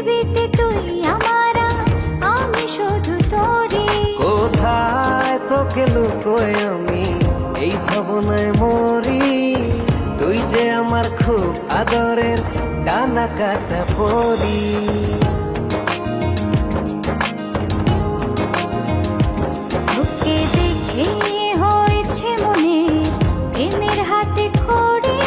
পৃথিবীতে তুই আমার আমি শুধু তোরি। কোথায় তোকে লুকোয় আমি? এই ভাবনায় মরি। তুই যে আমার খুব আদরের ডানা কাটা পরি। তোকে দেখে হয়েছে প্রেমের হাতে খড়ি।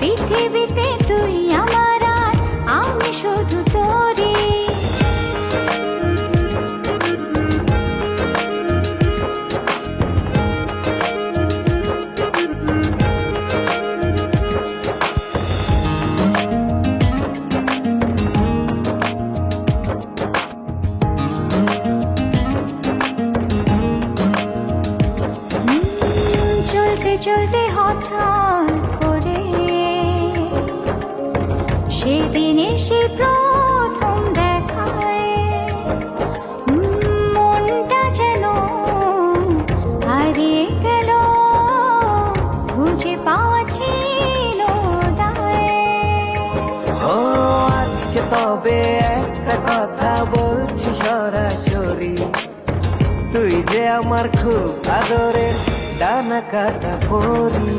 পৃথিবীতে তুই আমার শুধু তোরি চলতে চলতে হঠাৎ এসে প্রথম যেন হারিয়ে গেল, খুঁজে পাওয়া ছিল তবে একটা কথা বলছি সরাসরি। তুই যে আমার খুব আদরের ডানা কাটা পরি।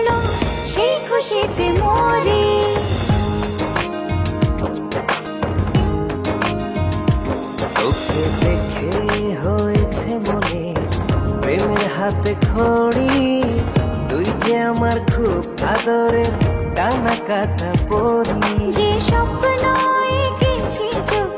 খুশিতে মরে। তোকে দেখে হয়েছে মনে প্রেমের হাতে খড়ি। তুই যে আমার খুব আদরের ডানা কাটা পরি। যে স্বপ্ন এঁকেছি চোখ